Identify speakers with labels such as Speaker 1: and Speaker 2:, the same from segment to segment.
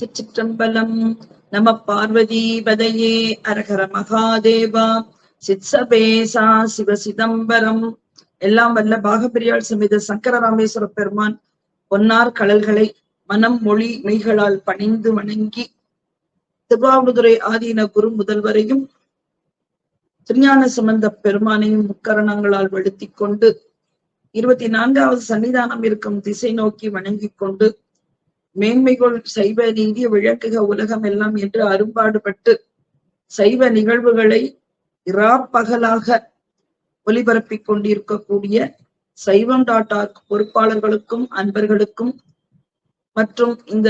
Speaker 1: சிற்றம்பலம் நம பார்வதி பதையே அரகர மகாதேவா. சித்சபேசா சிவ சிதம்பரம். எல்லாம் வல்ல பாகப்பிரியாள் சமேத சங்கர ராமேஸ்வர பெருமான் பொன்னார் கடல்களை மனம் மொழி மெய்களால் பணிந்து வணங்கி திருவாவடுதுறை ஆதீன குரு முதல்வரையும் திருஞான சம்பந்த பெருமானையும் முக்கரணங்களால் வெளுத்திக் கொண்டு இருபத்தி நான்காவது சன்னிதானம் இருக்கும் திசை நோக்கி வணங்கிக் கொண்டு மேன்மைகள் சைவ நீதி விளக்குக உலகம் எல்லாம் என்று அரும்பாடுபட்டு சைவ நிகழ்வுகளை இராப்பகலாக ஒலிபரப்பிக் கொண்டிருக்கக்கூடிய சைவம் டாட் ஆர்க் பொறுப்பாளர்களுக்கும் அன்பர்களுக்கும் மற்றும் இந்த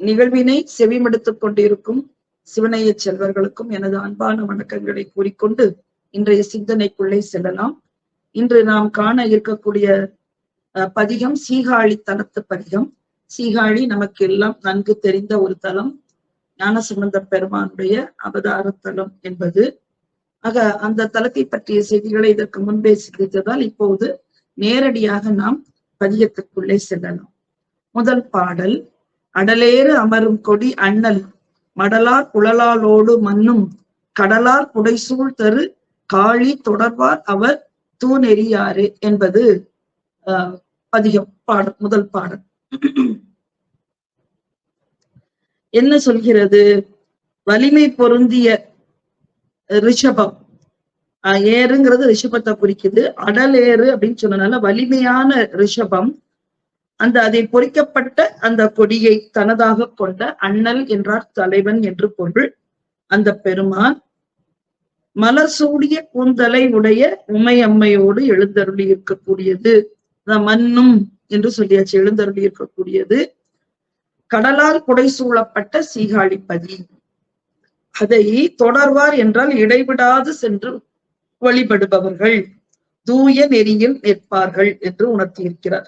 Speaker 1: நிகழ்வினை செவிமடுத்துக் கொண்டிருக்கும் சிவனைய செல்வர்களுக்கும் எனது அன்பான வணக்கங்களை கூறிக்கொண்டு இன்றைய சிந்தனைக்குள்ளே செல்லலாம். இன்று நாம் காண இருக்கக்கூடிய பதிகம் சீகாழித்தனத்து பதிகம். சீகாழி நமக்கு எல்லாம் நன்கு தெரிந்த ஒரு தலம் ஞானசம்பந்த பெருமானுடைய அவதார தலம் என்பது. ஆக அந்த தலத்தை பற்றிய செய்திகளை இதற்கு முன்பே சிந்தித்ததால் இப்போது நேரடியாக நாம் பதியத்துக்குள்ளே செல்லலாம். முதல் பாடல் அடலேறு அமரும் கொடி அண்ணல் மடலார் குழலாலோடு மண்ணும் கடலார் புடைசூழ் தரு காளி தொடர்வார் அவர் தூணெறியாறு என்பது அஹ் பதிகம் பாடல் முதல் பாடல். என்ன சொல்கிறது? வலிமை பொருந்திய ரிஷபம். ஏறுங்கிறது ரிஷபத்தை குறிக்குது. அடல் ஏறு அப்படின்னு சொன்னனால வலிமையான ரிஷபம். அந்த அதை பொறிக்கப்பட்ட அந்த கொடியை தனதாக கொண்ட அண்ணல் என்றார் தலைவன் என்று பொருள். அந்த பெருமான் மலர் சூடிய கூந்தலை உடைய உமையம்மையோடு எழுந்தருளி இருக்கக்கூடியது மண்ணும் என்று சொல்லியாச்சு எழுந்தருளி இருக்கக்கூடியது. கடலால் குடை சூழப்பட்ட சீகாழிப்பதி அதை தொடர்வார் என்றால் இடைவிடாது சென்று வழிபடுபவர்கள். தூய நெறியில் நிற்பார்கள் என்று உணர்த்தியிருக்கிறார்.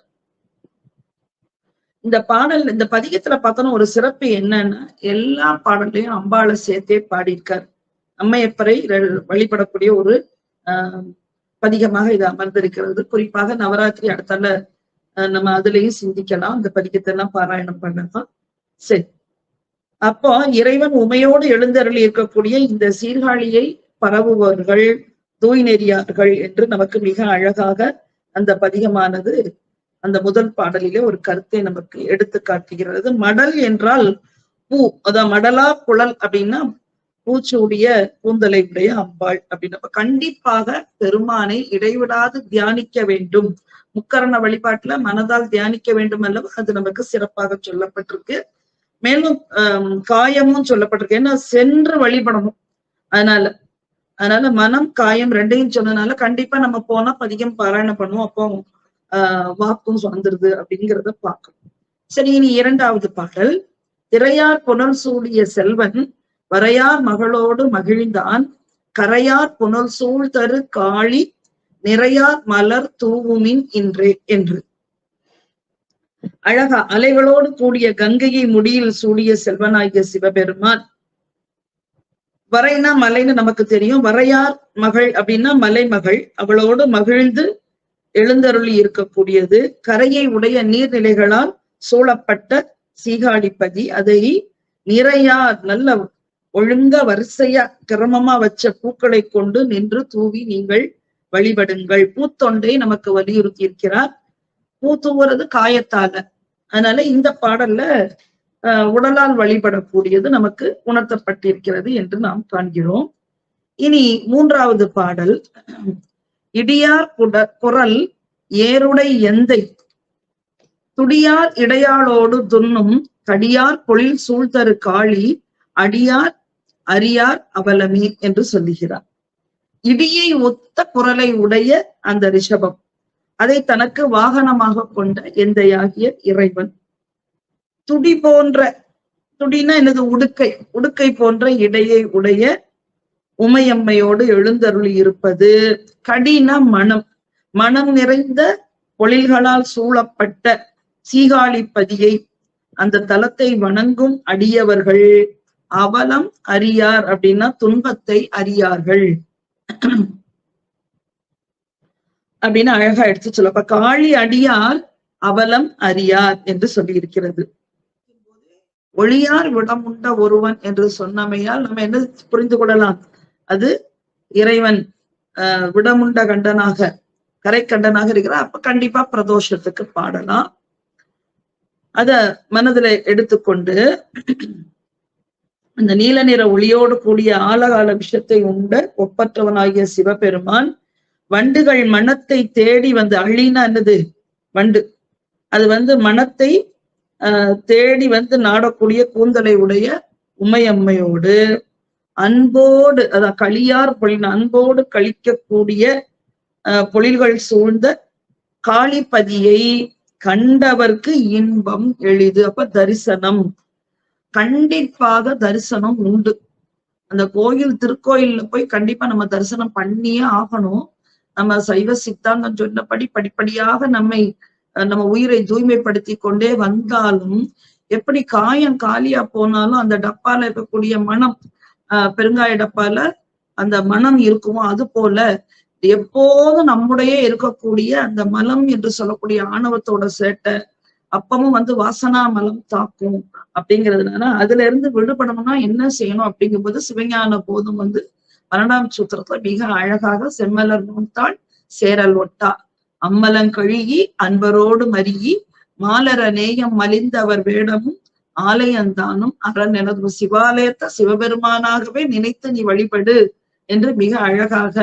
Speaker 1: இந்த பாடல் இந்த பதிகத்துல பார்த்தோன்னா ஒரு சிறப்பு என்னன்னா எல்லா பாடல்லையும் அம்பாளை சேர்த்தே பாடியிருக்கார். அம்மையப்பரை வழிபடக்கூடிய ஒரு ஆஹ் பதிகமாக இது அமர்ந்திருக்கிறது. குறிப்பாக நவராத்திரி அடுத்தால நம்ம அதுலயும் சிந்திக்கலாம். அந்த பதிகத்தை எல்லாம் பாராயணம் பண்ணலாம். சரி. அப்போ இறைவன் உமையோடு எழுந்தருளி இருக்கக்கூடிய இந்த சீர்காழியை பரவுபவர்கள் தூய் நெறியார்கள் என்று நமக்கு மிக அழகாக அந்த பதிகமானது அந்த முதல் பாடலிலே ஒரு கருத்தை நமக்கு எடுத்து காட்டுகிறது. மடல் என்றால் பூ. அதான் மடலா குழல் அப்படின்னா பூச்சூடிய கூந்தலை உடைய அம்பாள் அப்படின்னு. கண்டிப்பாக பெருமானை இடைவிடாது தியானிக்க வேண்டும். முக்கரண வழிபாட்டுல மனதால் தியானிக்க வேண்டும் அல்லவா? அது நமக்கு சிறப்பாக சொல்லப்பட்டிருக்கு. மேலும் ஆஹ் காயமும் சொல்லப்பட்டிருக்கு. ஏன்னா சென்று வழிபடணும். அதனால அதனால மனம் காயம் ரெண்டையும் சொன்னதுனால கண்டிப்பா நம்ம போனா பதிகம் பாராயணம் பண்ணுவோம். அப்போ ஆஹ் வாக்கும் வந்துருது அப்படிங்கிறத பார்க்கணும். சரி இனி இரண்டாவது பாடல். திரையார் புனல் சூடிய செல்வன் வரையார் மகளோடு மகிழ்ந்தான். கரையார் புனல் சூழ் தரு காளி நிறையார் மலர் தூவுமின் இன்றே என்று. அழகா அலைகளோடு கூடிய கங்கையை முடியில் சூடிய செல்வனாகிய சிவபெருமான். வரைனா மலைன்னு நமக்கு தெரியும். வரையார் மகள் அப்படின்னா மலைமகள் அவளோடு மகிழ்ந்து எழுந்தருளி இருக்கக்கூடியது. கரையை உடைய நீர்நிலைகளால் சூழப்பட்ட சீகாடிப்பதி அதை நிறையார் நல்ல ஒழுங்க வரிசையா கிரமமா வச்ச பூக்களை கொண்டு நின்று தூவி நீங்கள் வழிபடுங்கள். பூத்தொண்டை நமக்கு வலியுறுத்தி இருக்கிறார் பூ தூவுறது காயத்தால. அதனால இந்த பாடல்ல உடலால் வழிபடக்கூடியது நமக்கு உணர்த்தப்பட்டிருக்கிறது என்று நாம் காண்கிறோம். இனி மூன்றாவது பாடல். இடியார் குட குரல் ஏருடை எந்தை. துடியார் இடையாளோடு துண்ணும் கடியார் பொழில் சூழ்தரு காளி அடியார் அரியார் அவலமே என்று சொல்லுகிறார். இடியை ஒத்த குரலை உடைய அந்த ரிஷபம். அதை தனக்கு வாகனமாக கொண்ட எந்தையாகிய இறைவன். துடி போன்ற துடினா எனது உடுக்கை. உடுக்கை போன்ற இடையை உடைய உமையம்மையோடு எழுந்தருளி இருப்பது கடின மனம். மனம் நிறைந்த பொழில்களால் சூழப்பட்ட சீகாழிப்பதியை அந்த தலத்தை வணங்கும் அடியவர்கள் அவலம் அறியார் அப்படின்னா துன்பத்தை அறியார்கள். அப்படின்னு அழகா எடுத்து சொல்ல அப்ப காளி அடியார் அவலம் அறியார் என்று சொல்லி இருக்கிறது ஒளியார் விடமுண்ட ஒருவன் என்று சொன்னமையால் நம்ம என்ன புரிந்து கொள்ளலாம்? அது இறைவன் அஹ் விடமுண்ட கண்டனாக கரை கண்டனாக இருக்கிறார். அப்ப கண்டிப்பா பிரதோஷத்துக்கு பாடலாம். அத மனதுல எடுத்துக்கொண்டு அந்த நீல நிற ஒளியோடு கூடிய ஆலகால விஷத்தை உண்ட ஒப்பற்றவனாகிய சிவபெருமான் வண்டுகள் மனத்தை தேடி வந்து அழினா என்னது? வண்டு. அது வந்து மனத்தை ஆஹ் தேடி வந்து நாடக்கூடிய கூந்தலை உடைய உமையம்மையோடு அன்போடு அதான் களியார் பொழில் அன்போடு கழிக்கக்கூடிய ஆஹ் பொழில்கள் சூழ்ந்த காளிப்பதியை கண்டவர்க்கு இன்பம் எளிது. அப்ப தரிசனம். கண்டிப்பாக தரிசனம் உண்டு. அந்த கோயில் திருக்கோயில்ல போய் கண்டிப்பா நம்ம தரிசனம் பண்ணியே ஆகணும். நம்ம சைவ சித்தாந்தம் சொன்னபடி படிப்படியாக நம்மை நம்ம உயிரை தூய்மைப்படுத்தி கொண்டே வந்தாலும் எப்படி காயம் காலியா போனாலும் அந்த டப்பால இருக்கக்கூடிய மனம் ஆஹ் பெருங்காய டப்பால அந்த மனம் இருக்குமோ அது போல எப்போதும் நம்முடைய இருக்கக்கூடிய அந்த மலம் என்று சொல்லக்கூடிய ஆணவத்தோட சேட்டை அப்பவும் வந்து வாசனா மலம் தாக்கும் அப்படிங்கிறதுனால அதுல இருந்து விடுபடணும்னா என்ன செய்யணும் அப்படிங்கும்போது சிவஞான போதும் வந்து பன்னெண்டாம் சூத்திரத்துல மிக அழகாக செம்மலர் நோட்டாள் சேரல் ஒட்டா. அம்மலங்கழுகி அன்பரோடு மருகி மாலர நேயம் மலிந்தவர் வேடமும் ஆலயந்தானும் அரண் எனது சிவாலயத்தை சிவபெருமானாகவே நினைத்து நீ வழிபடு என்று மிக அழகாக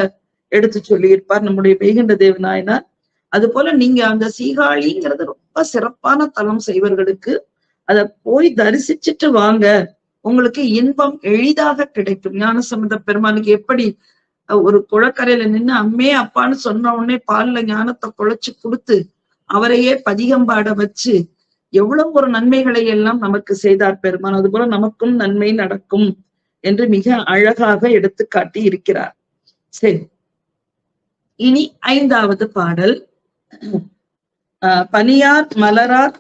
Speaker 1: எடுத்து சொல்லியிருப்பார் நம்முடைய பெய்கின்ற தேவநாயனார் அது போல நீங்க அந்த சீகாழிங்கிறது ரொம்ப சிறப்பான தலம் செய்வர்களுக்கு அத போய் தரிசிச்சுட்டு வாங்க. உங்களுக்கு இன்பம் எளிதாக கிடைக்கும். ஞான சம்பந்த பெருமானுக்கு எப்படி ஒரு குளக்கரையில நின்று அம்மே அப்பான்னு சொன்ன உடனே பால்ல ஞானத்தை குழைச்சு கொடுத்து அவரையே பதிகம்பாட வச்சு எவ்வளவு ஒரு நன்மைகளை எல்லாம் நமக்கு செய்தார் பெருமான் அது போல நமக்கும் நன்மை நடக்கும் என்று மிக அழகாக எடுத்து காட்டி இருக்கிறார். சரி. இனி ஐந்தாவது பாடல். பனியார் மலரார்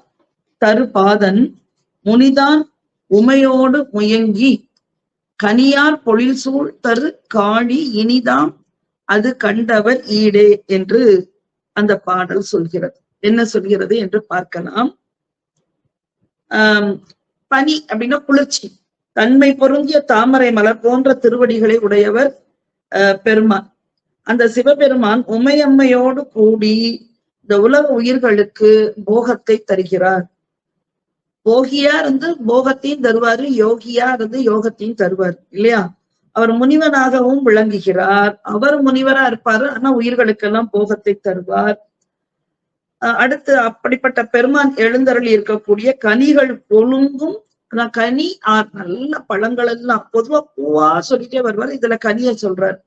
Speaker 1: தரு பாதன் முனிதான் உமையோடு முயங்கி கனியார் பொழில் சூழ் தரு காழி இனிதாம் அது கண்டவர் ஈடே என்று அந்த பாடல் சொல்கிறது. என்ன சொல்கிறது என்று பார்க்கலாம். ஆஹ் பனி அப்படின்னா குளிர்ச்சி தன்மை பொருந்திய தாமரை மலர் போன்ற திருவடிகளை உடையவர் பெருமான். அந்த சிவபெருமான் உமையம்மையோடு கூடி இந்த உலக உயிர்களுக்கு போகத்தை தருகிறார். போகியா இருந்து போகத்தையும் தருவாரு யோகியா இருந்து யோகத்தையும் தருவார் இல்லையா? அவர் முனிவனாகவும் விளங்குகிறார். அவர் முனிவரா இருப்பாரு ஆனா உயிர்களுக்கெல்லாம் போகத்தை தருவார். அடுத்து அப்படிப்பட்ட பெருமான் எழுந்தருளி இருக்கக்கூடிய கனிகள் ஒழுங்கும் கனி ஆர் நல்ல பழங்கள் எல்லாம் பொதுவா பூவா சொல்லிட்டே வருவார் இதுல கனிய சொல்றார்.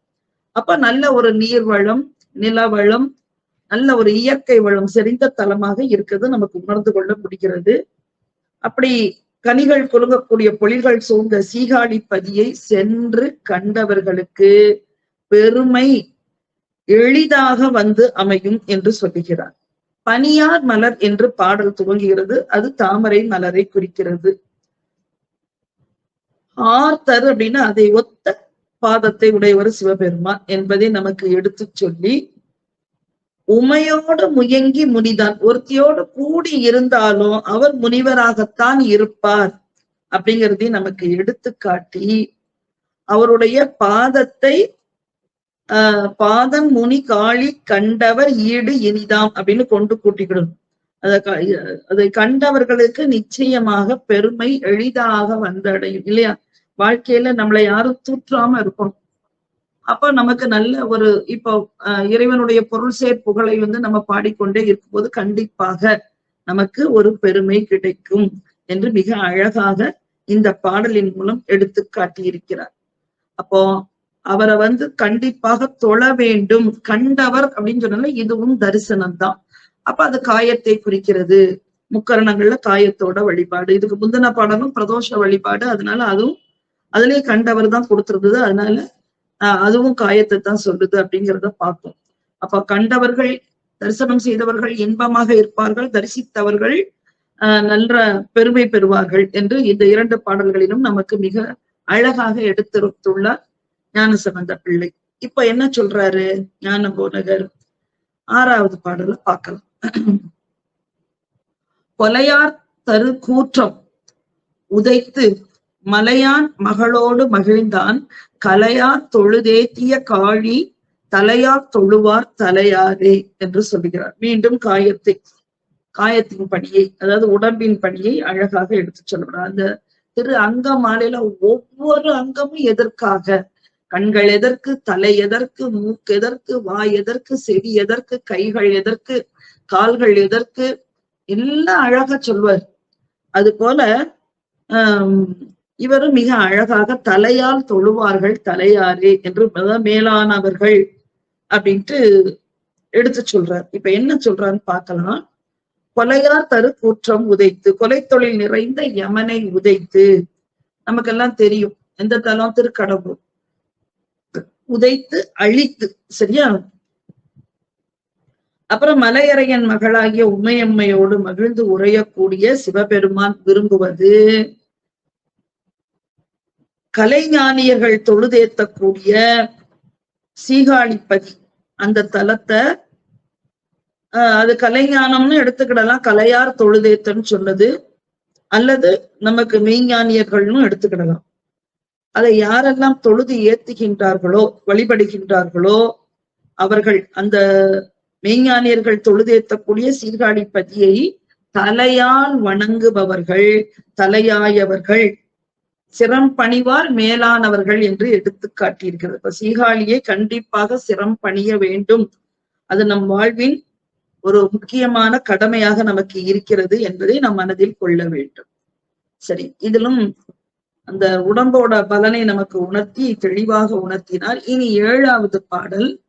Speaker 1: அப்ப நல்ல ஒரு நீர் வளம் நல்ல ஒரு இயற்கை வளம் செறிந்த தலமாக இருக்கிறது நமக்கு உணர்ந்து கொள்ள முடிகிறது. அப்படி கனிகள் குலுங்கக்கூடிய பொழில்கள் சூழ்ந்த சீகாழி பதியை சென்று கண்டவர்களுக்கு பெருமை எளிதாக வந்து அமையும் என்று சொல்லுகிறார். பனியார் மலர் என்று பாடல் துவங்குகிறது. அது தாமரை மலரை குறிக்கிறது. ஆர்த்தர் அப்படின்னா அதை ஒத்த பாதத்தை உடையவர் சிவபெருமான் என்பதை நமக்கு எடுத்து சொல்லி உமையோடு முயங்கி முனிதான். ஒருத்தியோடு கூடி இருந்தாலும் அவர் முனிவராகத்தான் இருப்பார். அப்படிங்கிறதையும் நமக்கு எடுத்துக்காட்டி அவருடைய பாதத்தை ஆஹ் பாதம் முனி காளி கண்டவர் ஈடு இனிதாம் அப்படின்னு கொண்டு கூட்டிக்கிடும் அதை கண்டவர்களுக்கு நிச்சயமாக பெருமை எளிதாக வந்தடையும் இல்லையா? வாழ்க்கையில நம்மளை யாரும் தூற்றாம இருக்கணும். அப்ப நமக்கு நல்ல ஒரு இப்போ இறைவனுடைய பொருள் சேர் புகழை வந்து நம்ம பாடிக்கொண்டே இருக்கும்போது கண்டிப்பாக நமக்கு ஒரு பெருமை கிடைக்கும் என்று மிக அழகாக இந்த பாடலின் மூலம் எடுத்து காட்டியிருக்கிறார். அப்போ அவரை வந்து கண்டிப்பாக தொழ வேண்டும் கண்டவர் அப்படின்னு சொன்னால இதுவும் தரிசனம் தான் அப்ப அது காயத்தை குறிக்கிறது முக்கரணங்கள்ல காயத்தோட வழிபாடு இதுக்கு முந்தின பாடலும் பிரதோஷ வழிபாடு அதனால அதுவும் அதுலயே கண்டவர் தான் கொடுத்துருந்தது அதனால அதுவும் காயத்தை தான் சொல்லுது அப்படிங்கிறத பார்த்தோம். அப்ப கண்டவர்கள் தரிசனம் செய்தவர்கள் இன்பமாக இருப்பார்கள் தரிசித்தவர்கள் ஆஹ் நல்ல பெருமை பெறுவார்கள் என்று இந்த இரண்டு பாடல்களிலும் நமக்கு மிக அழகாக எடுத்துரைத்துள்ளார் ஞானசம்பந்த பிள்ளை. இப்ப என்ன சொல்றாரு ஞான போனகர் ஆறாவது பாடல பார்க்கலாம். கொலையார் தரு கூற்றம் உதைத்து மலையான் மகளோடு மகிழ்ந்தான். கலையார் தொழுதேத்திய காழி தலையார் தொழுவார் தலையாரே என்று சொல்லுகிறார். மீண்டும் காயத்தை காயத்தின் பணியை அதாவது உடம்பின் பணியை அழகாக எடுத்து சொல்றார் அந்த திரு அங்க மாலையில ஒவ்வொரு அங்கமும் எதற்காக? கண்கள் எதற்கு தலை எதற்கு மூக்கு எதற்கு வாய் எதற்கு செவி எதற்கு கைகள் எதற்கு கால்கள் எதற்கு? எல்லாம் அழகா சொல்வார். அது போல ஆஹ் இவரும் மிக அழகாக தலையால் தொழுவார்கள் தலையாரே என்று மேலானவர்கள் அப்படின்ட்டு எடுத்து சொல்றார். இப்ப என்ன சொல்றான்னு பார்க்கலாம். கொலையார் தரு கூற்றம் உதைத்து கொலை தொழில் நிறைந்த யமனை உதைத்து. நமக்கெல்லாம் தெரியும். எந்த தலம்? திருக்கடவுள் உதைத்து அழித்து சரியா? அப்புறம் மலையறையன் மகளாகிய உமையம்மையோடு மகிழ்ந்து உரையக்கூடிய சிவபெருமான் விரும்புவது. கலைஞானியர்கள் தொழுதேத்தக்கூடிய சீகாழிப்பதி அந்த தலத்தை அது கலைஞானம்னு எடுத்துக்கிடலாம். கலையார் தொழுதேத்தன்னு சொன்னது அல்லது நமக்கு மெய்ஞானியர்கள்னு எடுத்துக்கிடலாம். அதை யாரெல்லாம் தொழுது ஏத்துகின்றார்களோ வழிபடுகின்றார்களோ அவர்கள் அந்த மெய்ஞானியர்கள் தொழுதேத்தக்கூடிய சீர்காழிப்பதியை தலையால் வணங்குபவர்கள் தலையாயவர்கள். சிரம் பணிவார் மேலானவர்கள் என்று எடுத்து காட்டியிருக்கிறது. இப்ப சீகாழியை கண்டிப்பாக சிரம் பணிய வேண்டும். அது நம் வாழ்வின் ஒரு முக்கியமான கடமையாக நமக்கு இருக்கிறது என்பதை நம் மனதில் கொள்ள வேண்டும். சரி இதிலும் அந்த உடம்போட பலனை நமக்கு உணர்த்தி தெளிவாக உணர்த்தினார். இனி ஏழாவது பாடல்.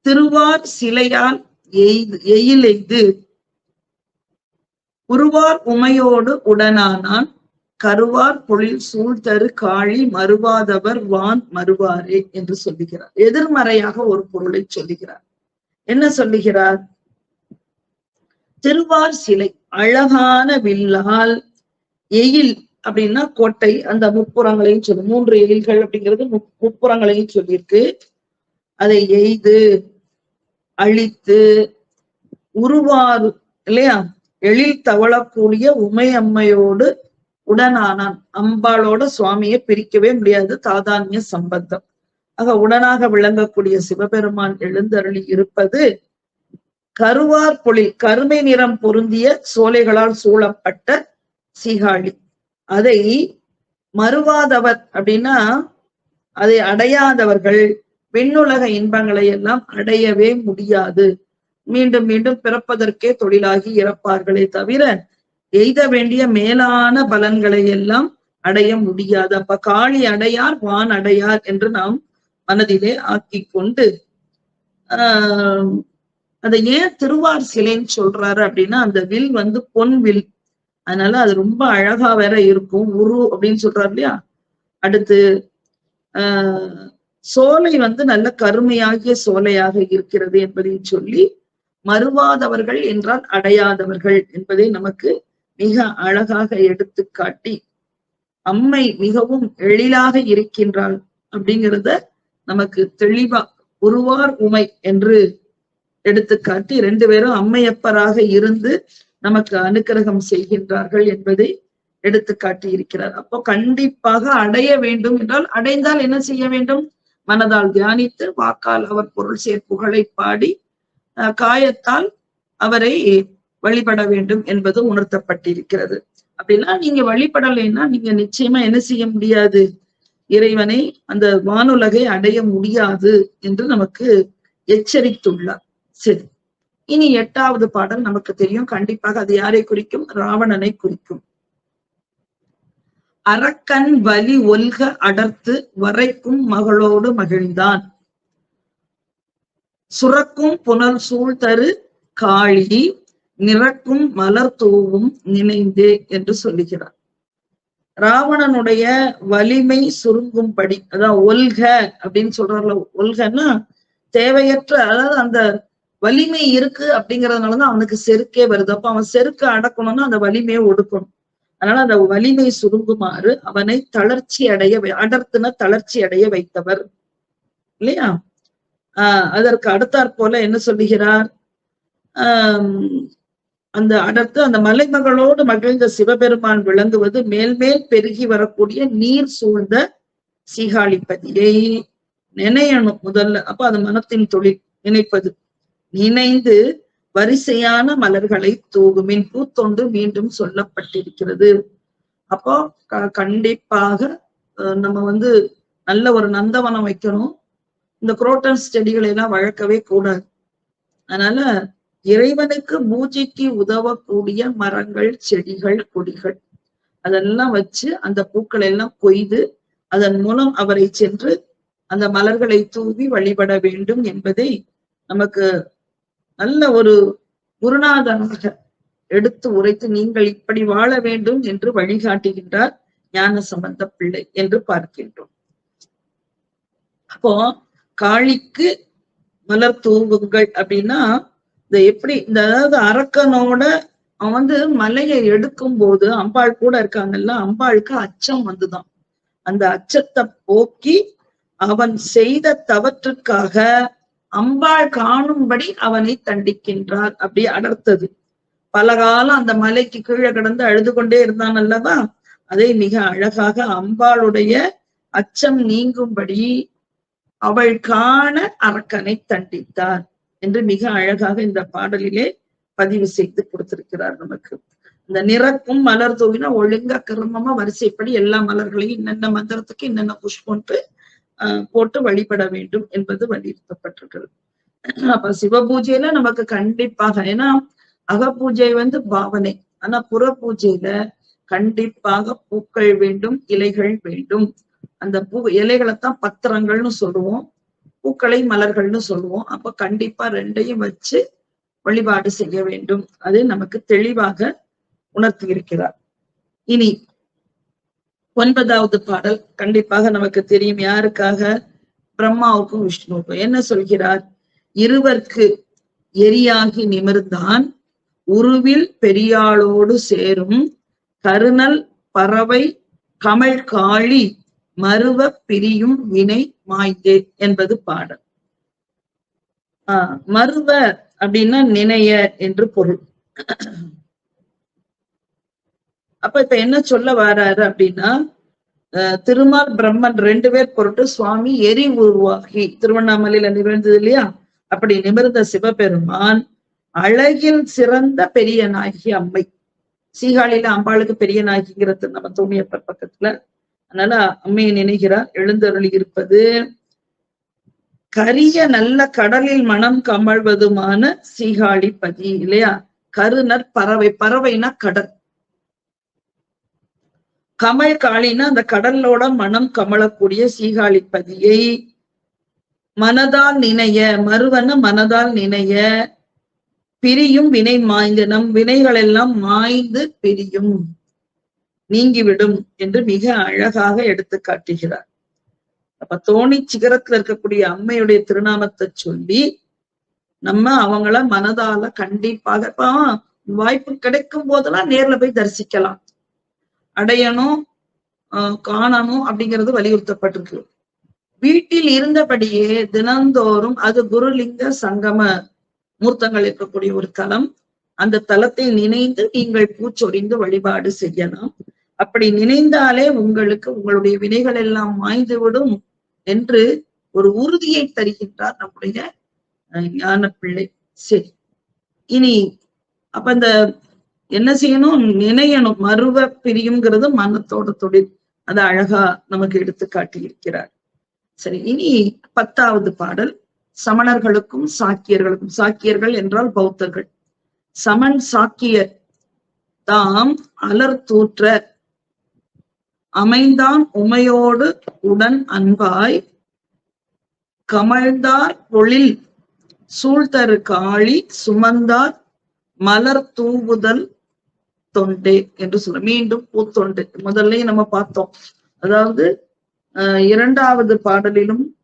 Speaker 1: திருவார் சிலையால் எயில் எய்து. உருவார் உமையோடு உடனானான். கருவார் பொழில் சூழ்தரு காளி மறுவாதவர் வான் மறுவாரே என்று சொல்லுகிறார். எதிர்மறையாக ஒரு பொருளை சொல்லுகிறார். என்ன சொல்லுகிறார்? திருவார் சிலை அழகான வில்லால் எயில் அப்படின்னா கோட்டை அந்த முப்புறங்களையும் சொல்லு மூன்று எயில்கள் அப்படிங்கிறது முப்புறங்களையும் சொல்லியிருக்கு. அதை எய்து அழித்து உருவாறு இல்லையா? எழில் தவழக்கூடிய உமையம்மையோடு உடனானான் அம்பாளோட சுவாமியை பிரிக்கவே முடியாது. தாதான்ய சம்பந்தம். ஆக உடனாக விளங்கக்கூடிய சிவபெருமான் எழுந்தருளி இருப்பது கருவார் பொழில் கருமை நிறம் பொருந்திய சோலைகளால் சூழப்பட்ட சீகாழி. அதை மறுவாதவர் அப்படின்னா அதை அடையாதவர்கள் விண்ணுலக இன்பங்களை எல்லாம் அடையவே முடியாது. மீண்டும் மீண்டும் பிறப்பதற்கே தொழிலாகி இறப்பார்களே தவிர எய்த வேண்டிய மேலான பலன்களை எல்லாம் அடைய முடியாது. அப்ப காளி அடையார் வான் அடையார் என்று நாம் மனதிலே ஆக்கி கொண்டு ஆஹ் அதை ஏன் திருவார் சிலைன்னு சொல்றாரு அப்படின்னா அந்த வில் வந்து பொன் வில். அதனால அது ரொம்ப அழகா வேற இருக்கும். உரு அப்படின்னு சொல்றாரு இல்லையா? அடுத்து ஆஹ் சோலை வந்து நல்ல கருமையாகிய சோலையாக இருக்கிறது என்பதை சொல்லி மறுவாதவர்கள் என்றால் அடையாதவர்கள் என்பதை நமக்கு மிக அழகாக எடுத்து காட்டி அம்மை மிகவும் எழிலாக இருக்கின்றாள் அப்படிங்கிறத நமக்கு தெளிவா உருவார் உமை என்று எடுத்துக்காட்டி ரெண்டு பேரும் அம்மையப்பராக இருந்து நமக்கு அனுக்கிரகம் செய்கின்றார்கள் என்பதை எடுத்துக்காட்டி இருக்கிறார். அப்போ கண்டிப்பாக அடைய வேண்டும் என்றால் அடைந்தால் என்ன செய்ய வேண்டும்? மனதால் தியானித்து வாக்கால் அவர் பொருள் சேர்ப்புகளை பாடி காயத்தால் அவரை வழிபட வேண்டும் என்பது உணர்த்தப்பட்டிருக்கிறது. அப்படின்னா நீங்க வழிபடலைன்னா நீங்க நிச்சயமா என்ன செய்ய முடியாது? இறைவனை அந்த வானுலகை அடைய முடியாது என்று நமக்கு எச்சரித்துள்ளார். சரி. இனி எட்டாவது பாடல் நமக்கு தெரியும். கண்டிப்பாக அது யாரை குறிக்கும்? ராவணனை குறிக்கும். அரக்கன் வலி ஒல்க அடர்த்து வரைக்கும் மகளோடு மகிழ்ந்தான். சுரக்கும் புனல் சூழ்தரு காழி நிறக்கும் மலர் தூவும் நினைந்தே என்று சொல்லுகிறார். ராவணனுடைய வலிமை சுருங்கும்படி அதான் ஒல்க அப்படின்னு சொல்றாருல ஒல்கன்னா தேவையற்ற அதாவது அந்த வலிமை இருக்கு அப்படிங்கறதுனாலதான் அவனுக்கு செருக்கே வருது. அப்ப அவன் செருக்க அடக்கணும்னா அந்த வலிமையை ஒடுக்கணும். அதனால அந்த வலிமை சுருங்குமாறு அவனை தளர்ச்சி அடைய அடர்த்துன தளர்ச்சி அடைய வைத்தவர். இல்லையா? ஆஹ் அதற்கு அடுத்தாற் போல என்ன சொல்லுகிறார்? ஆஹ் அந்த அடுத்து அந்த மலைமகளோடு மகிழ்ந்த சிவபெருமான் விளங்குவது மேல் மேல் பெருகி வரக்கூடிய நீர் சூழ்ந்த சீகாழிப்பதியை நினையணும் முதல்ல. அப்ப அது மனத்தின் தொழில் நினைப்பது. நினைந்து வரிசையான மலர்களை தூகுமின் பூத்தொண்டு மீண்டும் சொல்லப்பட்டிருக்கிறது. அப்போ க- கண்டிப்பாக அஹ், நம்ம வந்து நல்ல ஒரு நந்தவனம் வைக்கணும். இந்த குரோட்டன்ஸ் செடிகளை எல்லாம் வளர்க்கவே கூடாது. அதனால இறைவனுக்கு பூஜைக்கு உதவக்கூடிய மரங்கள் செடிகள் கொடிகள் அதெல்லாம் வச்சு அந்த பூக்களை எல்லாம் கொய்து அதன் மூலம் அவரை சென்று அந்த மலர்களை தூவி வழிபட வேண்டும் என்பதை நமக்கு நல்ல ஒரு குருநாதனாக எடுத்து உரைத்து நீங்கள் இப்படி வாழ வேண்டும் என்று வழிகாட்டுகின்றார் ஞான சம்பந்த பிள்ளை என்று பார்க்கின்றோம். அப்போ காளிக்கு மலர் தூவுங்கள் அப்படின்னா இந்த எப்படி இந்த அதாவது அரக்கனோட அவன் வந்து மலையை எடுக்கும் போது அம்பாள் கூட இருக்காங்கல்ல அம்பாளுக்கு அச்சம் வந்துதான். அந்த அச்சத்தை போக்கி அவன் செய்த தவற்றுக்காக அம்பாள் காணும்படி அவனை தண்டிக்கின்றார் அப்படி அடர்த்தது. பல காலம் அந்த மலைக்கு கீழே கிடந்து அழுது கொண்டே இருந்தான் அல்லவா? அதை மிக அழகாக அம்பாளுடைய அச்சம் நீங்கும்படி அவள் காண அரக்கனை தண்டித்தார். என்று மிக அழகாக இந்த பாடலிலே பதிவு செய்து கொடுத்திருக்கிறார் நமக்கு. இந்த நிறக்கும் மலர் தூவினா ஒழுங்கா கிரமமா வரிசைப்படி எல்லா மலர்களையும் இன்னென்ன மந்திரத்துக்கு இன்னென்ன புஷ்பம்ட்டு ஆஹ் போட்டு வழிபட வேண்டும் என்பது வலியுறுத்தப்பட்டிருக்கிறது. அப்ப சிவ பூஜையில நமக்கு கண்டிப்பாக ஏன்னா அகப்பூஜை வந்து பாவனை. ஆனா புற பூஜையில கண்டிப்பாக பூக்கள் வேண்டும் இலைகள் வேண்டும். அந்த பூ இலைகளைத்தான் பத்திரங்கள்னு சொல்லுவோம். பூக்களை மலர்கள்னு சொல்லுவோம். அப்ப கண்டிப்பா ரெண்டையும் வச்சு வழிபாடு செய்ய வேண்டும். அது நமக்கு தெளிவாக உணர்த்தி இருக்கிறார். இனி ஒன்பதாவது பாடல் கண்டிப்பாக நமக்கு தெரியும். யாருக்காக? பிரம்மாவுக்கும் விஷ்ணுவுக்கும். என்ன சொல்கிறார்? இருவர்க்கு எரியாகி நிமிர்ந்தான். உருவில் பெரியாளோடு சேரும். கருணல் பறவை கமல் காளி மருவ பிரியும் வினை மாய்ந்தே என்பது பாடல். ஆஹ் மருவ அப்படின்னா நினைய என்று பொருள். அப்ப இப்ப என்ன சொல்ல வராரு அப்படின்னா திருமால் பிரம்மன் ரெண்டு பேர் பொருட்டு சுவாமி எரி உருவாகி திருவண்ணாமலையில நிமிர்ந்தது இல்லையா? அப்படி நிமிர்ந்த சிவபெருமான் அழகில் சிறந்த பெரிய நாயகி அம்மை. சீகாழியில அம்பாளுக்கு பெரிய நாயகிங்கிறது நம்ம தோணியப்பர் பக்கத்துல அதனால அம்மையை நினைக்கிறார் எழுந்தருளி இருப்பது கரிய நல்ல கடலில் மனம் கமழ்வதுமான சீகாழி பதி இல்லையா? கருணர் பறவை பறவைனா கடல். கமல் காளினா அந்த கடலோட மனம் கமலக்கூடிய சீகாழி பதியை மனதால் நினைய மறுவன மனதால் நினைய பிரியும் வினை மாய்ந்தனம் வினைகள் எல்லாம் மாய்ந்து பிரியும். நீங்கிவிடும் என்று மிக அழகாக எடுத்து காட்டுகிறார். அப்ப தோணி சிகரத்துல இருக்கக்கூடிய அம்மையுடைய திருநாமத்தை சொல்லி நம்ம அவங்கள மனதால கண்டிப்பாக வாய்ப்பு கிடைக்கும் போதெல்லாம் நேர்ல போய் தரிசிக்கலாம். அடையணும் காணணும் அப்படிங்கிறது வலியுறுத்தப்பட்டிருக்கு. வீட்டில் இருந்தபடியே தினந்தோறும் அது குருலிங்க சங்கம மூர்த்தங்கள் இருக்கக்கூடிய ஒரு தலம். அந்த தலத்தை நினைந்து நீங்கள் பூச்சொரிந்து வழிபாடு செய்யலாம். அப்படி நினைந்தாலே உங்களுக்கு உங்களுடைய வினைகள் எல்லாம் மாய்ந்துவிடும் என்று ஒரு உறுதியை தருகின்றார் நம்முடைய ஞான பிள்ளை. சரி. இனி அப்ப இந்த என்ன செய்யணும்? நினையணும். மறுவ பிரியுங்கிறது மனத்தோட தொழில். அது அழகா நமக்கு எடுத்து காட்டியிருக்கிறார். சரி இனி பத்தாவது பாடல். சமணர்களுக்கும் சாக்கியர்களுக்கும். சாக்கியர்கள் என்றால் பௌத்தர்கள். சமன் சாக்கியர் தாம் அலர் தூற்ற அமைந்தான் உமையோடு உடன் அன்பாய். கமழ்ந்தார் பொழில் சூழ்தரு காளி சுமந்தார் மலர் தூவுதல் தொண்டே என்று சொல்ல மீண்டும் பூத்தொண்டு. முதல்லயும் நம்ம பார்த்தோம். அதாவது அஹ் இரண்டாவது பாடலிலும்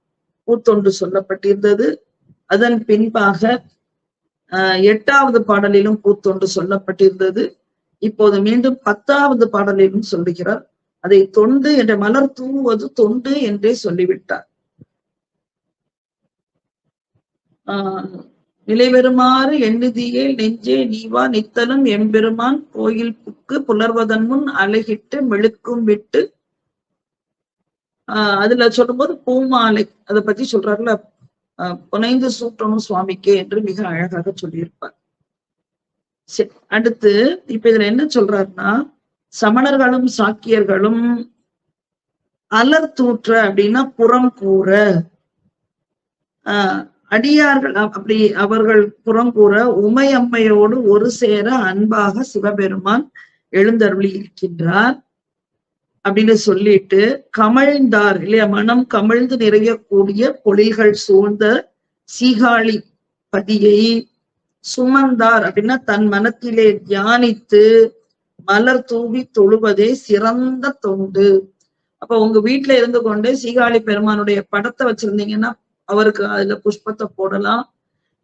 Speaker 1: பூத்தொண்டு சொல்லப்பட்டிருந்தது. அதன் பின்பாக ஆஹ் எட்டாவது பாடலிலும் பூத்தொண்டு சொல்லப்பட்டிருந்தது. இப்போது மீண்டும் பத்தாவது பாடலிலும் சொல்லுகிறார். அதை தொண்டு என்ற மலர் தூவது தொண்டு என்றே சொல்லிவிட்டார். ஆஹ் நிலைபெறுமாறு எண்ணுதியே நெஞ்சே நீவா நித்தலும் எம்பெருமான் கோயில் புக்கு புலர்வதன் முன் அழகிட்டு மெழுக்கும் விட்டு ஆஹ் அதுல சொல்லும்போது பூமாலை அதை பத்தி சொல்றாருல ஆஹ் புனைந்து சூட்டணும் சுவாமிக்கு என்று மிக அழகாக சொல்லியிருப்பார். சரி அடுத்து இப்ப இதுல என்ன சொல்றாருன்னா சமணர்களும் சாக்கியர்களும் அலர் தூற்ற அப்படின்னா புறம் கூற. ஆஹ் அடியார்கள் அப்படி அவர்கள் புறம் கூற உமையம்மையோடு ஒரு சேர அன்பாக சிவபெருமான் எழுந்தருளி இருக்கின்றார் அப்படின்னு சொல்லிட்டு கமழ்ந்தார் இல்லையா? மனம் கமிழ்ந்து நிறையக்கூடிய பொழில்கள் சூழ்ந்த சீகாழி பதியை சுமந்தார் அப்படின்னா தன் மனத்திலே தியானித்து மலர் தூவி தொழுவதே சிறந்த தொண்டு. அப்ப உங்க வீட்டுல இருந்து கொண்டு சீகாழி பெருமானுடைய படத்தை வச்சிருந்தீங்கன்னா அவருக்கு அதுல புஷ்பத்தை போடலாம்.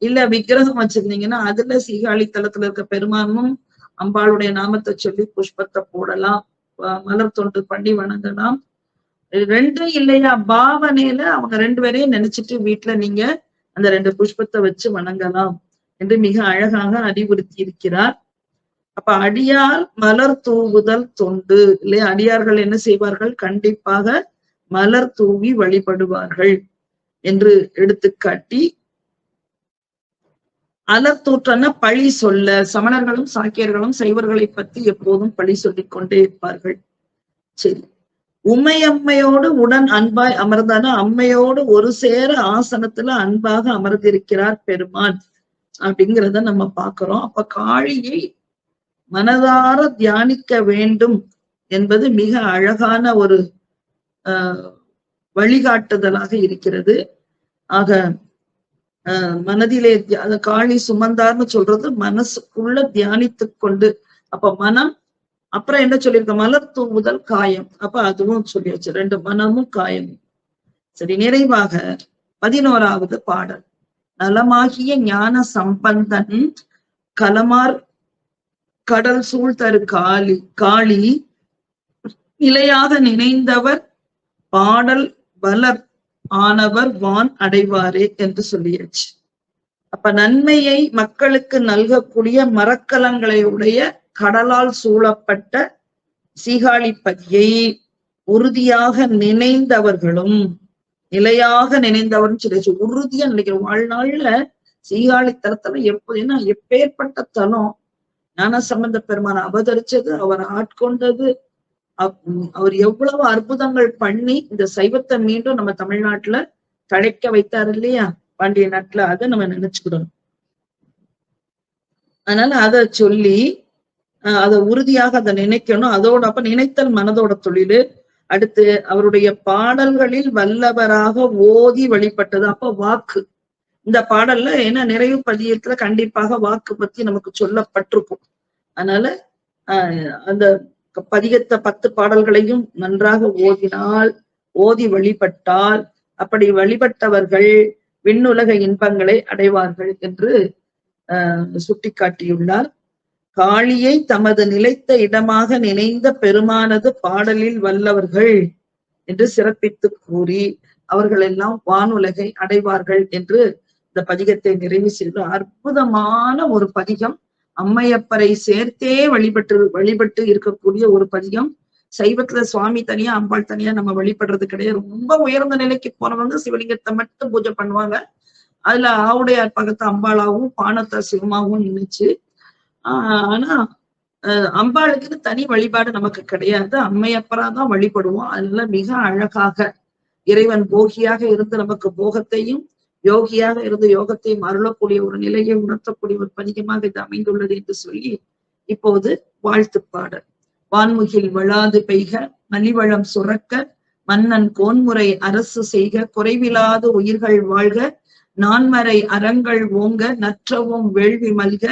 Speaker 1: இல்ல விக்கிரகம் வச்சிருந்தீங்கன்னா அதுல சீகாழி தலத்துல இருக்க பெருமானும் அம்பாளுடைய நாமத்தை சொல்லி புஷ்பத்தை போடலாம். மலர் தொண்டு பண்ணி வணங்கலாம். ரெண்டும் இல்லையா? பாவனையில அவங்க ரெண்டு பேரையும் நினைச்சிட்டு வீட்டுல நீங்க அந்த ரெண்டு புஷ்பத்தை வச்சு வணங்கலாம் என்று மிக அழகாக அறிவுறுத்தி இருக்கிறார் அப்ப அடியார் மலர் தூவுதல் தொண்டு இல்லையா? அடியார்கள் என்ன செய்வார்கள்? கண்டிப்பாக மலர் தூவி வழிபடுவார்கள் என்று எடுத்துக்காட்டி அலர்தூற்றன பழி சொல்ல சமணர்களும் சாக்கியர்களும் சைவர்களை பத்தி எப்போதும் பழி சொல்லிக் கொண்டே இருப்பார்கள். சரி. உமையம்மையோடு உடன் அன்பாய் அமர்ந்தான? அம்மையோடு ஒரு சேர ஆசனத்துல அன்பாக அமர்ந்திருக்கிறார் பெருமான். அப்படிங்கிறத நம்ம பாக்குறோம் அப்ப காளியை மனதார தியானிக்க வேண்டும் என்பது மிக அழகான ஒரு ஆஹ் வழிகாட்டுதலாக இருக்கிறது. ஆக ஆஹ் மனதிலே காளி சுமந்தார்னு சொல்றது மனசுக்குள்ள தியானித்துக் கொண்டு அப்ப மனம் அப்புறம் என்ன சொல்லியிருக்க? மலர் தூங்குதல் காயம். அப்ப அதுவும் சொல்லியாச்சு. ரெண்டு மனமும் காயமும் சரி நிறைவாக பதினோராவது பாடல். நலமாகிய ஞான சம்பந்தன் கலமார் கடல் சூழ்தரு காளி காளி நிலையாக நினைந்தவர் பாடல் வளர் ஆனவர் வான் அடைவாரே என்று சொல்லியாச்சு. அப்ப நன்மையை மக்களுக்கு நல்கக்கூடிய மரக்கலங்களை உடைய கடலால் சூழப்பட்ட சீகாழிப்பதியை உறுதியாக நினைந்தவர்களும் நிலையாக நினைந்தவர்னு சொல்லியாச்சு உறுதியா நினைக்கிற வாழ்நாள்ல சீகாழி தலத்துல எப்போ ஏன்னா எப்பேற்பட்ட தலம் ஞான சம்பந்த பெருமான் அவதரிச்சது அவர் ஆட்கொண்டது. அவர் எவ்வளவு அற்புதங்கள் பண்ணி இந்த சைவத்தை மீண்டும் நம்ம தமிழ்நாட்டுல தழைக்க வைத்தார் இல்லையா? பாண்டிய நாட்டுல அதை நம்ம நினைச்சுக்கிடணும். அதனால அதை சொல்லி அதை உறுதியாக அதை நினைக்கணும். அதோட அப்ப நினைத்தல் மனதோட தொழிலு. அடுத்து அவருடைய பாடல்களில் வல்லவராக ஓதி வழிபட்டது அப்ப வாக்கு. இந்த பாடல்ல ஏன்னா நிறைவு பதியத்துல கண்டிப்பாக வாக்கு பத்தி நமக்கு சொல்லப்பட்டிருக்கும். அதனால அந்த பதிகத்த பத்து பாடல்களையும் நன்றாக ஓதினால் ஓதி வழிபட்டால் அப்படி வழிபட்டவர்கள் விண்ணுலக இன்பங்களை அடைவார்கள் என்று ஆஹ் சுட்டிக்காட்டியுள்ளார். காளியை தமது நிலைத்த இடமாக நினைந்த பெருமானது பாடலில் வல்லவர்கள் என்று சிறப்பித்து கூறி அவர்கள் எல்லாம் வானுலகை அடைவார்கள் என்று இந்த பதிகத்தை நிறைவு செய்து அற்புதமான ஒரு பதிகம். அம்மையப்பரை சேர்த்தே வழிபட்டு வழிபட்டு இருக்கக்கூடிய ஒரு பதிகம். சைவத்துல சுவாமி தனியா அம்பாள் தனியா நம்ம வழிபடுறது கிடையாது. ரொம்ப உயர்ந்த நிலைக்கு போனவங்க சிவலிங்கத்தை மட்டும் பூஜை பண்ணுவாங்க. அதுல ஆவுடையார் பக்கத்து அம்பாளாவும் பானத்தை சிவமாவும் நினைச்சு. ஆஹ் ஆனா அஹ் அம்பாளுக்குன்னு தனி வழிபாடு நமக்கு கிடையாது. அம்மையப்பரா தான் வழிபடுவோம். அதுல மிக அழகாக இறைவன் போகியாக இருந்து நமக்கு போகத்தையும் யோகியாக இருந்து யோகத்தை அருளக்கூடிய ஒரு நிலையை உணர்த்தக்கூடிய ஒரு பதிகமாக இது அமைந்துள்ளது என்று சொல்லி இப்போது வாழ்த்து பாடல். வான்முகில் வளாது பெய்க மலிவளம் சுரக்க மன்னன் கோன்முறை அரசு செய்க குறைவிலாத உயிர்கள் வாழ்க நான்மறை அறங்கள் ஓங்க நற்றவும் வேள்வி மல்க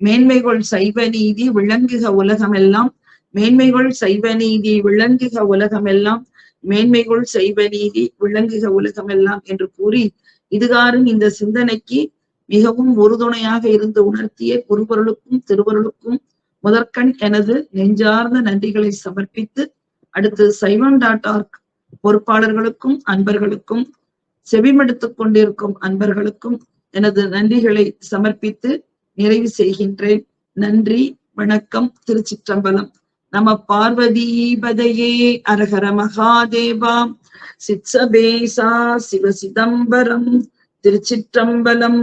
Speaker 1: மேன்மைகள் சைவ நீதி விளங்குக உலகமெல்லாம் மேன்மைகள் சைவ நீதி விளங்குக உலகமெல்லாம் மேன்மைகள் சைவ நீதி விளங்குக உலகமெல்லாம் என்று கூறி இதுகாரும் இந்த சிந்தனைக்கு மிகவும் உறுதுணையாக இருந்து உணர்த்திய குருபொருளுக்கும் திருவருளுக்கும் முதற்கண் எனது நெஞ்சார்ந்த நன்றிகளை சமர்ப்பித்து அடுத்து சைவம் டாட் ஆர்க் பொறுப்பாளர்களுக்கும் அன்பர்களுக்கும் செவிமடுத்துக் கொண்டிருக்கும் அன்பர்களுக்கும் எனது நன்றிகளை சமர்ப்பித்து நிறைவு செய்கின்றேன். நன்றி வணக்கம் திருச்சிற்றம்பலம். நம பார்வதீபதையே அரஹர மகாதேவா. சித்சபேசா சிவ சிதம்பரம் திருச்சிற்றம்பலம்.